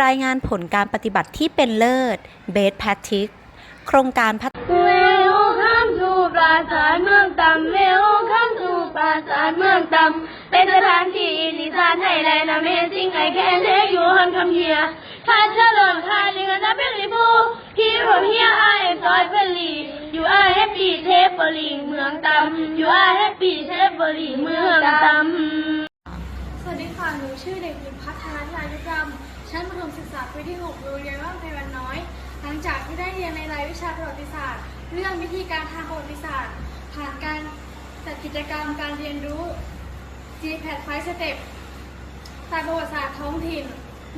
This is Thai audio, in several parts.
รายงานผลการปฏิบัติที่เป็นเลิศ Best Practice โครงการพัฒเวลข้ามสู่ปราสาทเมืองต่ำเวลข้ามสู่ปราสาทเมืองต่ำเป็นสถานที่ที่สานให้แลนด์ Amazing I can take you on come here ถ้าเธอหล่นคาลิงนะเป็นริบูที่ผม here I am joy f u l l y you are happy t a p e r i n g เมืองต่ำ you are happy t a p e r i n g เมืองต่ำ ค่ะหนูชื่อเด็กหญิงพัฒนาธิรายุกรรม ชั้นประถมศึกษาปีที่6โรงเรียนว่างไพวันน้อย หลังจากที่ได้เรียนในรายวิชาประวัติศาสตร์ เรื่องวิธีการทางประวัติศาสตร์ ผ่านการจัดกิจกรรมการเรียนรู้ GPAT 5 Step ศาสตร์ประวัติศาสตร์ท้องถิ่น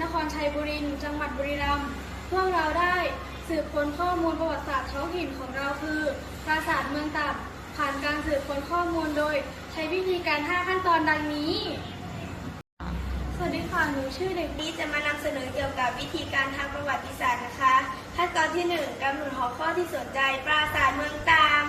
นครชัยบุรีจังหวัดบุรีรัมย์พวกเราได้สืบค้นข้อมูลประวัติศาสตร์ท้องถิ่นของเราคือปราสาทเมืองต่ำผ่านการสืบค้นข้อมูลโดย ใช้วิธีการ 5 ขั้นตอนดังนี้ ดีค่ะหนูชื่อเด็กนี้จะมานำเสนอเกี่ยวกับวิธีการทางประวัติศาสตร์นะคะ ขั้นตอนที่ 1กำหนดหัวข้อที่สนใจ ปราสาทเมืองตาม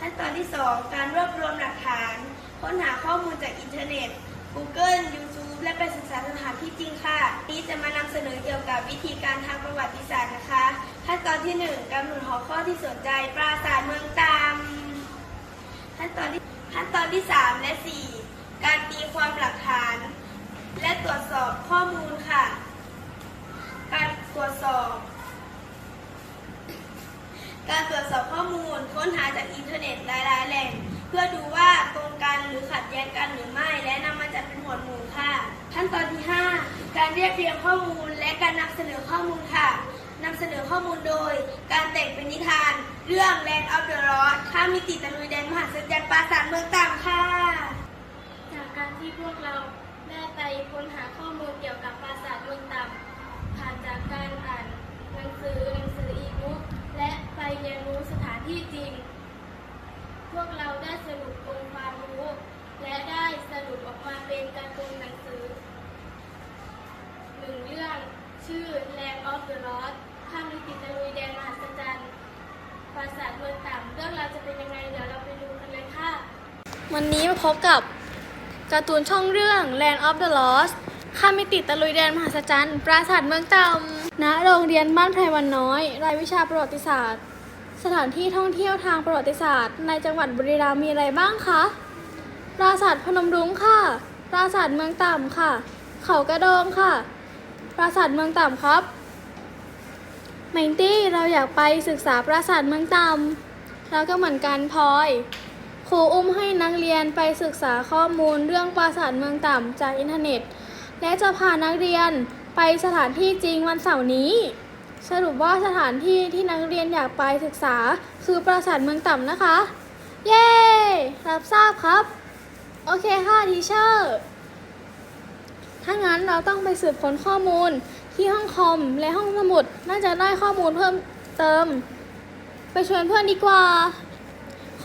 ขั้นตอนที่ 2 การรวบรวมหลักฐาน ค้นหาข้อมูลจากอินเทอร์เน็ต Google YouTube และไปศึกษาสถานที่จริงค่ะ นี้จะมานำเสนอเกี่ยวกับวิธีการทางประวัติศาสตร์นะคะ ขั้นตอนที่ 1กำหนดหัวข้อที่สนใจ ปราสาทเมืองตามขั้นตอนที่ขั้นตอนที่ 3 และ 4 การตีความหลักฐาน และตรวจสอบข้อมูลค่ะ การตรวจสอบ การตรวจสอบข้อมูลค้นหาจากอินเทอร์เน็ตหลายๆแหล่ง เพื่อดูว่าตรงกันหรือขัดแย้งกันหรือไม่ และนำมาจัดเป็นหมวดหมู่ค่ะ ขั้นตอนที่ 5 การเรียบเรียงข้อมูลและการนำเสนอข้อมูลค่ะนำเสนอข้อมูลโดย การแต่งเป็นนิทาน เรื่อง Land of the Lost ข้ามมิติตะลุยแดนมหาสัจจรรย์ปราสาทเมืองต่ำค่ะ จากการที่พวกเรา ได้ไปค้นหาข้อมูลเกี่ยวกับปราสาทเมืองต่ำผ่านจากการอ่านหนังสือหนังสืออีบุ๊กและไปเรียนรู้สถานที่จริง พวกเราได้สรุปองค์ความรู้ และได้สรุปออกมาเป็นการ์ตูนหนังสือหนึ่งเรื่องชื่อ Land of the Lost ข้ามมิติตะลุยแดนมหัศจรรย์ปราสาทเมืองต่ำเรื่องราวจะเป็นยังไงเดี๋ยวเราไปดูกันเลยค่ะ วันนี้มาพบกับ การ์ตูนช่องเรื่อง Land of the Lost ข้ามิติตะลุยแดนมหัศจรรย์ปราสาทเมืองตำณโรงเรียนบ้านไพรวันน้อย รายวิชาประวัติศาสตร์ สถานที่ท่องเที่ยวทางประวัติศาสตร์ ในจังหวัดบุรีรัมย์มีอะไรบ้างคะ ปราสาทพนมรุ้งค่ะ ปราสาทเมืองต่ำค่ะ เขากระโดงค่ะ ปราสาทเมืองต่ำครับไมนตี้เราอยากไปศึกษาปราสาทเมืองต่ำเราก็เหมือนกันพลอย ครูอุ้มให้นักเรียนไปศึกษาข้อมูลเรื่องปราสาทเมืองต่ำจากอินเทอร์เน็ต และจะพานักเรียนไปสถานที่จริงวันเสาร์นี้ สรุปว่าสถานที่ที่นักเรียนอยากไปศึกษาคือปราสาทเมืองต่ำนะคะ เย้ รับทราบครับ โอเคค่ะทีเชอร์ถ้างั้นเราต้องไปสืบค้นข้อมูลที่ห้องคอมและห้องสมุด น่าจะได้ข้อมูลเพิ่มเติม ไปชวนเพื่อนดีกว่า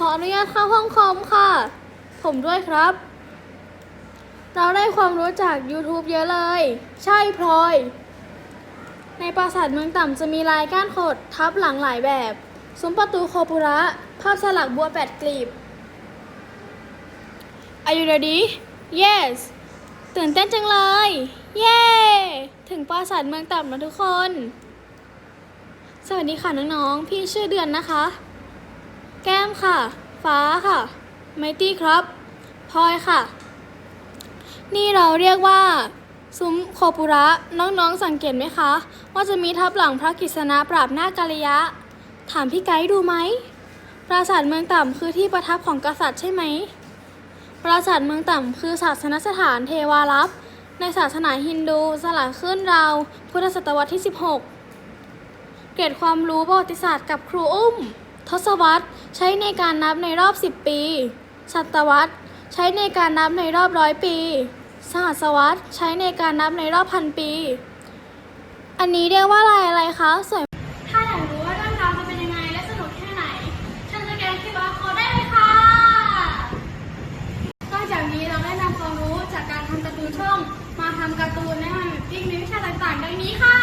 ออนุญาตเข้าห้องคอมค่ะ ผมด้วยครับ เราได้ความรู้จาก YouTube เยอะเลย ใช่พลอย ในปราสาทเมืองต่ำจะมีลายก้านขดทับหลังหลายแบบ ซุ้มประตูโคปุระ ภาพสลักบัวแปดกลีบ Are you ready? Yes ตื่นเต้นจังเลย เย้ ถึงปราสาทเมืองต่ำแล้วทุกคน สวัสดีค่ะน้องๆ พี่ชื่อเดือนนะคะ แก้มค่ะ ฟ้าค่ะ ไมตี้ครับพลอยค่ะ นี่เราเรียกว่า ซุ้มโคปุระ น้องๆสังเกตไหมคะ ว่าจะมีทับหลังพระกฤษณะปราบหน้ากาลยะ ถามพี่ไกด์ดูไหม ปราสาทเมืองต่ำคือที่ประทับของกษัตริย์ใช่ไหม ปราสาทเมืองต่ำคือศาสนสถานเทวารักษ์ในศาสนาฮินดูสลายขึ้นราวพุทธศตวรรษที่ 16 เกรดความรู้ประวัติศาสตร์กับครูอุ้ม ทศวรรษใช้ในการนับในรอบ 10 ปี ศตวรรษใช้ในการนับในรอบร้อยปี สหัสวรรษใช้ในการนับในรอบพันปี อันนี้เรียกว่าลายอะไรคะสวยถ้าอยากรู้ว่าเรื่องราวจะเป็นยังไงและสนุกแค่ไหนเชิญสแกน QR code ได้เลยค่ะนอกจากนี้เราได้นำความรู้จากการทำการ์ตูนช่อง มาทำการ์ตูนและมาแมปปิ้งในวิชาต่างๆดังนี้ค่ะ